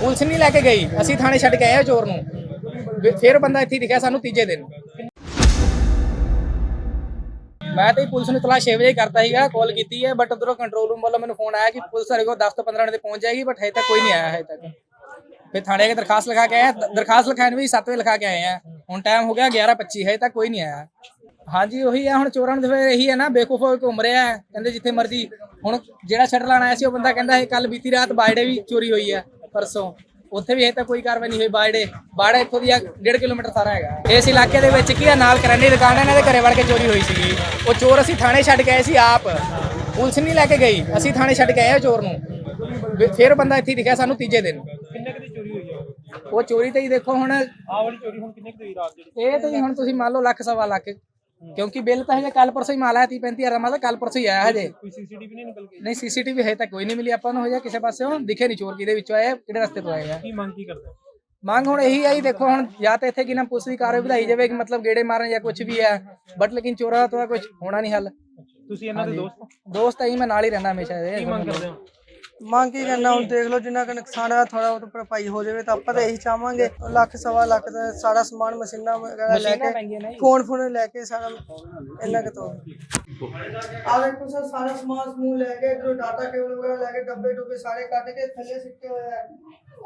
Police ਨਹੀਂ ਲੈ ਕੇ ਗਈ। ਅਸੀਂ ਥਾਣੇ ਛੱਡ ਕੇ ਆਏ ਆ ਚੋਰ ਨੂੰ। ਫਿਰ ਬੰਦਾ ਇੱਥੇ ਦਿਖਿਆ ਸਾਨੂੰ ਤੀਜੇ ਦਿਨ। ਮੈਂ ਤੇ ਪੁਲਿਸ ਨੂੰ ਤਲਾਸ਼ 6 ਵਜੇ ਕਰਤਾ ਸੀਗਾ ਕਾਲ ਕੀਤੀ ਹੈ ਬਟ ਉਧਰੋਂ ਕੰਟਰੋਲ ਰੂਮ ਵੱਲੋਂ ਮੈਨੂੰ ਫੋਨ ਆਇਆ ਕਿ ਪੁਲਿਸ ਸਾਡੇ ਕੋਲ 10 ਤੋਂ 15 ਮਿੰਟ ਤੇ ਪਹੁੰਚ ਜਾਏਗੀ ਬਟ ਹਜੇ ਤੱਕ ਕੋਈ ਨਹੀਂ ਆਇਆ, ਹਜੇ ਤੱਕ। ਫਿਰ ਥਾਣੇ ਕੇ ਦਰਖਾਸਤ ਲਿਖਾ ਕੇ ਆਇਆ ਹਾਂ। ਦ- ਦਰਖਾਸਤ ਲਿਖਾਉਣ ਵੀ 7 ਵਜੇ ਲਿਖਾ ਕੇ ਆਏ ਆ। ਹੁਣ ਟਾਈਮ ਹੋ ਗਿਆ 11:25 ਹਜੇ ਤੱਕ ਕੋਈ ਨਹੀਂ ਆਇਆ। ਹਾਂਜੀ, ਉਹੀ ਆ, ਹੁਣ ਚੋਰਾਂ ਨੂੰ ਤਾਂ ਫਿਰ ਇਹੀ ਹੈ ਨਾ ਬੇਕੂਫ ਹੋ ਕੇ ਘੁੰਮ ਰਿਹਾ ਹੈ ਕਹਿੰਦੇ ਜਿੱਥੇ ਮਰਜ਼ੀ। ਹੁਣ ਜਿਹੜਾ ਸ਼ਟਰ ਲਾਣ ਆਇਆ ਸੀ, ਉਹ ਬੰਦਾ ਕਹਿੰਦਾ ਇਹ ਕੱਲ ਬੀਤੀ ਰਾਤ ਬਾਈਡੇ ਵੀ ਚੋਰੀ ਹੋਈ ਹੈ ਪਰਸੋਂ। ਉੱਥੇ ਵੀ ਹਜੇ ਤੱਕ ਕੋਈ ਕਾਰਵਾਈ ਨਹੀਂ ਹੋਈ। ਬਾਈਡੇ ਬਾੜਾ ਇੱਥੋਂ ਦੀ 1.5 ਕਿਲੋਮੀਟਰ ਸਾਰਾ ਹੈਗਾ। ਇਸ ਇਲਾਕੇ ਦੇ ਵਿੱਚ ਕੀ ਆ ਨਾਲ ਕਰਿਆਨੇ ਦੀ ਦੁਕਾਨ ਹੈ ਇਹਨਾਂ ਦੇ ਘਰੇ ਵੜ ਕੇ ਚੋਰੀ ਹੋਈ ਸੀਗੀ। ਉਹ ਚੋਰ ਅਸੀਂ ਥਾਣੇ ਛੱਡ ਕੇ ਆਏ ਸੀ ਆਪ। ਪੁਲਿਸ ਨਹੀਂ ਲੈ ਕੇ ਗਈ। ਅਸੀਂ ਥਾਣੇ ਛੱਡ ਕੇ ਆਏ ਆ ਚੋਰ ਨੂੰ। ਫਿਰ ਬੰਦਾ ਇੱਥੇ ਦਿਖਿਆ ਸਾਨੂੰ ਤੀਜੇ ਦਿਨ। ਕਿੰਨੇ ਕੁ ਦੀ ਚੋਰੀ ਹੋਈ ਆ? ਉਹ ਚੋਰੀ ਤੇ ਹੀ ਦੇਖੋ ਹੁਣ। ਆਹ ਵਾਲੀ ਚੋਰੀ ਹੁਣ ਕਿੰਨੇ ਕੁ ਦੀ ਰਾਤ ਜਿਹੜੀ? ਇਹ ਤਾਂ ਜੀ ਹੁਣ ਤੁਸੀਂ ਮੰਨ ਲਓ ਲੱਖ ਸਵਾ ਲੱਖ। ਕਿਉਂਕਿ ਬਿੱਲ ਤਾਂ ਹਜੇ ਕੱਲ ਪਰਸੋਂ ਹੀ ਮਾਲ ਆਇਆ 30 35000 ਦਾ ਮਾਲ ਕੱਲ ਪਰਸੋਂ ਹੀ ਆਇਆ ਹਜੇ। ਕੋਈ ਸੀਸੀਟੀਵੀ ਨਹੀਂ ਨਿਕਲ ਗਈ ਨਹੀਂ ਸੀਸੀਟੀਵੀ ਹਜੇ ਤੱਕ ਕੋਈ ਨਹੀਂ ਮਿਲੀ ਆਪਾਂ ਨੂੰ ਹਜੇ ਕਿਸੇ ਪਾਸਿਓਂ ਦਿਖੇ ਨਹੀਂ ਚੋਰ ਕਿਹਦੇ ਵਿੱਚੋਂ ਆਏ ਆ, ਕਿਹੜੇ ਰਸਤੇ ਤੋਂ ਆਏ ਆ। ਕੀ ਮੰਗ ਕੀ ਕਰਦੇ? ਮੰਗ ਹੁਣ ਇਹੀ ਆਈ ਦੇਖੋ ਹੁਣ ਜਾਂ ਤਾਂ ਇੱਥੇ ਕਿ ਨਾ ਪੁਲਿਸ ਦੀ ਕਾਰਵਾਈ ਵਧਾਈ ਜਾਵੇ ਕਿ ਮਤਲਬ ਗੇੜੇ ਮਾਰਨ ਜਾਂ ਕੁਝ ਵੀ ਹੈ ਬਟ ਲੇਕਿਨ ਚੋਰਾਂ ਤੋਂ ਕੁਝ ਹੋਣਾ ਨਹੀਂ ਹੱਲ। ਤੁਸੀਂ ਇਹਨਾਂ ਦੇ ਦੋਸਤ ਹੋ? ਦੋਸਤ ਆਈ ਮੈਂ ਨਾਲ ਹੀ ਰਹਿਣਾ ਹਮੇਸ਼ਾ ਕੀ ਇਹਦੇ ਮੰਗ ਕਰਦੇ ਹੋ? ਮੰਗ ਕੀ ਕਰਨਾ ਹੁਣ ਦੇਖ ਲਓ ਜਿੰਨਾ ਕੁ ਨੁਕਸਾਨ ਆ ਥੋੜਾ ਬਹੁਤ ਭਰਪਾਈ ਹੋ ਜਾਵੇ ਤਾਂ ਆਪਾਂ ਤਾਂ ਇਹੀ ਚਾਹਾਂਗੇ ਲੱਖ ਸਵਾ ਲੱਖ ਦਾ ਸਾਰਾ ਸਮਾਨ ਮਸ਼ੀਨਾਂ ਵਗੈਰਾ ਲੈ ਕੇ। ਫੋਨ ਫੋਨ ਲੈ ਕੇ ਸਾਰਾ ਇੰਨਾ ਕੁ ਤੋਂ। ਆ ਵੇਖੋ ਸਰ ਸਾਰਾ ਸਮਾਨ ਸਮੂਹ ਲੈ ਕੇ ਇਧਰੋਂ ਡਾਟਾ ਕੇਬਲ ਵਗੈਰਾ ਲੈ ਕੇ ਡੱਬੇ ਡੁੱਬੇ ਸਾਰੇ ਕੱਢ ਕੇ ਥੱਲੇ ਸਿੱਟੇ ਹੋਏ ਆ।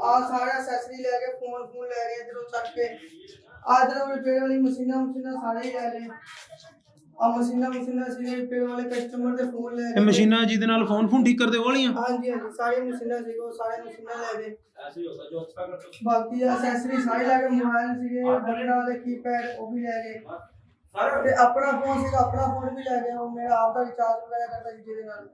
ਆ ਸਾਰਾ ਐਕਸੈਸਰੀ ਲੈ ਕੇ ਫੋਨ ਫੋਨ ਲੈ ਕੇ ਇਧਰੋਂ ਚੱਕ ਕੇ ਆ ਇਧਰੋਂ ਰਿਪੇਅਰ ਵਾਲੀ ਮਸ਼ੀਨਾਂ ਮਸ਼ੀਨਾਂ ਸਾਰੇ ਹੀ ਲੈ ਲਏ। ਆ ਮਸ਼ੀਨਾਂ ਮਸ਼ੀਨਾਂ ਸੀ ਰਿਪੇਅਰ ਵਾਲੇ ਕਸਟਮਰ ਦੇ ਫੋਨ ਲੈ ਇਹ ਕੇ ਮਸ਼ੀਨਾਂ ਜਿਹਦੇ ਨਾਲ ਫੋਨ ਫੋਨ ਠੀਕ ਕਰਦੇ ਉਹ ਵਾਲੀਆਂ? ਹਾਂਜੀ ਹਾਂਜੀ ਸਾਰੀਆਂ ਮਸ਼ੀਨਾਂ ਸੀ ਉਹ ਸਾਰੇ ਮਸ਼ੀਨਾਂ ਲੈ ਗਏ। ਬਾਕੀ ਐਕਸੈਸਰੀ ਸਾਰੇ ਲੈ ਕੇ ਮੋਬਾਈਲ ਸੀਗੇ ਬਟਨਾਂ ਵਾਲੇ ਕੀਪੈਡ ਉਹ ਵੀ ਲੈ ਗਏ। ਤੇ ਆਪਣਾ ਫੋਨ ਸੀਗਾ ਆਪਣਾ ਫੋਨ ਵੀ ਲੈ ਗਏ ਉਹ ਮੇਰਾ ਆਪ ਦਾ ਰਿਚਾਰਜ ਵਗੈਰਾ ਕਰਦਾ ਸੀ ਜਿਹਦੇ ਨਾਲ।